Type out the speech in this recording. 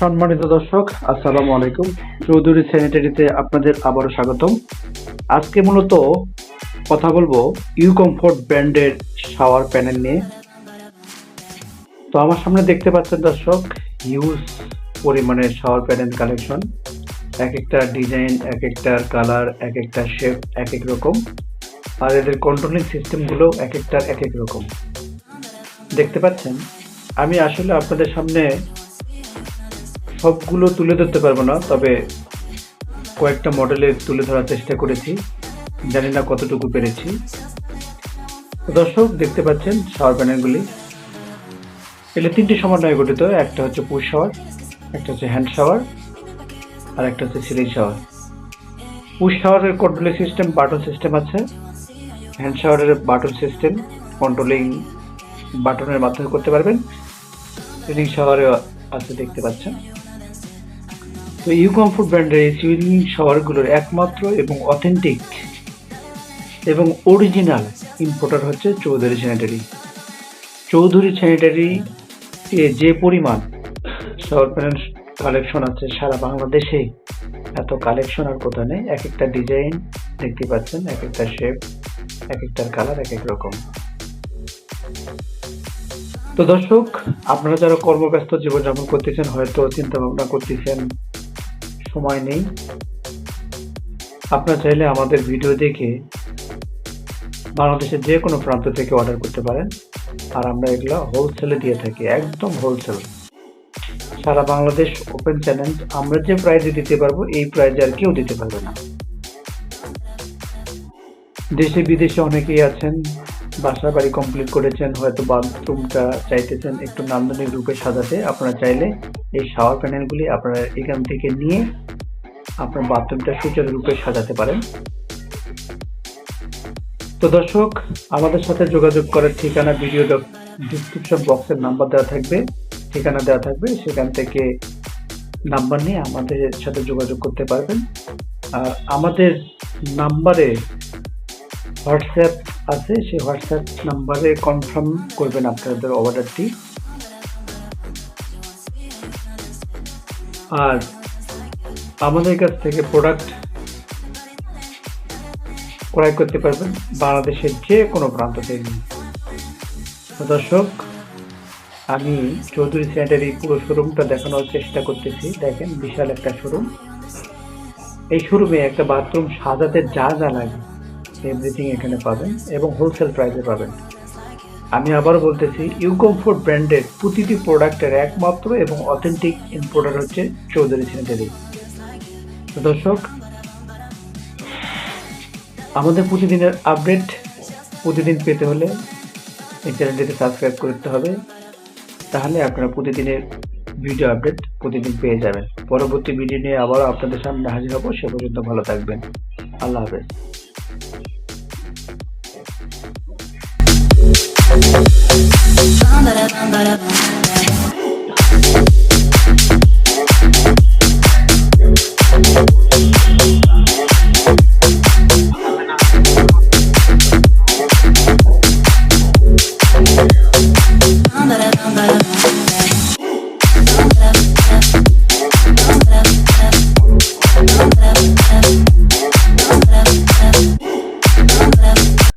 সম্মানিত দর্শক, আসসালামু আলাইকুম। চৌধুরী স্যানিটারিতে আপনাদের আবারও স্বাগতম। আজকে মূলত কথা বলব ইউ কমফোর্ট ব্র্যান্ডের শাওয়ার প্যানেল নিয়ে। তো আমার সামনে দেখতে পাচ্ছেন দর্শক, হিউজ পরিমাণের শাওয়ার প্যানেল কালেকশন। এক একটা ডিজাইন, এক একটার কালার, এক একটা শেপ, এক এক রকম। আর এদের কন্ট্রোলিং সিস্টেমগুলো এক একটার এক এক রকম। দেখতে পাচ্ছেন? আমি আসলে আপনাদের সামনে সবগুলো তুলে ধরতে পারব না, তবে কয়েকটা মডেলের তুলে ধরার চেষ্টা করেছি। জানি না কতটুকু পেরেছি। দর্শক, দেখতে পাচ্ছেন শাওয়ার প্যানেলগুলি। এগুলো তিনটি সমন্বয়ে গঠিত, একটা হচ্ছে পুশ শাওয়ার, একটা হচ্ছে হ্যান্ড শাওয়ার, আর একটা হচ্ছে সিলিং শাওয়ার। পুশ শাওয়ারের কন্ট্রোলিং সিস্টেম বাটন সিস্টেম আছে। হ্যান্ড শাওয়ারের বাটন সিস্টেম কন্ট্রোলিং বাটনের মাধ্যমে করতে পারবেন। সিলিং শাওয়ারে আছে, দেখতে পাচ্ছেন। তো ইউ কমফোর্ট ব্র্যান্ডের এই সুইমিং শাওয়ারগুলোর একমাত্র এবং অথেন্টিক এবং অরিজিনাল ইম্পোর্টার হচ্ছে চৌধুরী স্যানিটারি চৌধুরী স্যানিটারি যে পরিমাণ শাওয়ার প্যানেল কালেকশন আছে সারা বাংলাদেশে, এত কালেকশন আর কোথাও নেই। এক একটা ডিজাইন দেখতে পাচ্ছেন, এক একটা শেপ এক একটার কালার এক এক রকম। তো দর্শক, আপনারা যারা কর্মব্যস্ত জীবনযাপন করতেছেন, হয়তো চিন্তা ভাবনা করতেছেন সময় নেই। আপনারা চাইলে আমাদের ভিডিও দেখে বাংলাদেশের যে কোনো প্রান্ত থেকে অর্ডার করতে পারেন। আর আমরা এগুলো হোলসেলে দিয়ে থাকি, একদম হোলসেল সারা বাংলাদেশ ওপেন চ্যালেঞ্জ আমরা যে প্রাইজে দিতে পারব, এই প্রাইজে আর কেউ দিতে পারবে না। দেশে বিদেশে অনেকেই আছেন, বাসা বাড়ি কমপ্লিট করেছেন, হয়তো বাথরুমটা চাইতেছেন একটু নান্দনিক রূপে সাজাতে। আপনারা চাইলে এই শাওয়ার প্যানেলগুলি আপনারা এখান থেকে নিয়ে আপনার বাথরুমটা সুচারু রূপে সাজাতে পারেন। তো দর্শক, আমাদের সাথে যোগাযোগ করার ঠিকানা ভিডিও ডিসক্রিপশন বক্সের নাম্বার দেওয়া থাকবে। ঠিকানা দেওয়া থাকবে, সেখান থেকে নাম্বার নিয়ে আমাদের সাথে যোগাযোগ করতে পারবেন। আর আমাদের নাম্বারে হোয়াটসঅ্যাপ আছে, সেই হোয়াটসঅ্যাপ নাম্বারে কনফার্ম করবেন আপনাদের অর্ডারটি আর আমাদের কাছ থেকে প্রোডাক্ট ক্রয় করতে পারবেন বাংলাদেশের যে কোনো প্রান্ত থেকে। দর্শক, আমি চৌধুরী স্যানিটারি পুরো শোরুমটা দেখানোর চেষ্টা করতেছি। দেখেন, বিশাল একটা শোরুম এই শোরুমে একটা বাথরুম সাজাতে যা যা লাগে এভরিথিং এখানে পাবেন এবং হোলসেল প্রাইসে পাবেন। আমি আবার বলতেছি ইউকমফোর্ট ব্র্যান্ডের প্রতিটি প্রোডাক্টের একমাত্র এবং অথেন্টিক ইম্পোর্টার হচ্ছে চৌধুরী স্যানিটারি তো দর্শক, আমাদের প্রতিদিনের আপডেট প্রতিদিন পেতে হলে এই চ্যানেলটিতে সাবস্ক্রাইব করতে হবে, তাহলে আপনারা প্রতিদিনের ভিডিও আপডেট প্রতিদিন পেয়ে যাবেন। পরবর্তী ভিডিও নিয়ে আবারও আপনাদের সামনে হাজির হব, সে পর্যন্ত ভালো থাকবেন। আল্লাহ হাফেজ। ba da bum ba da bum.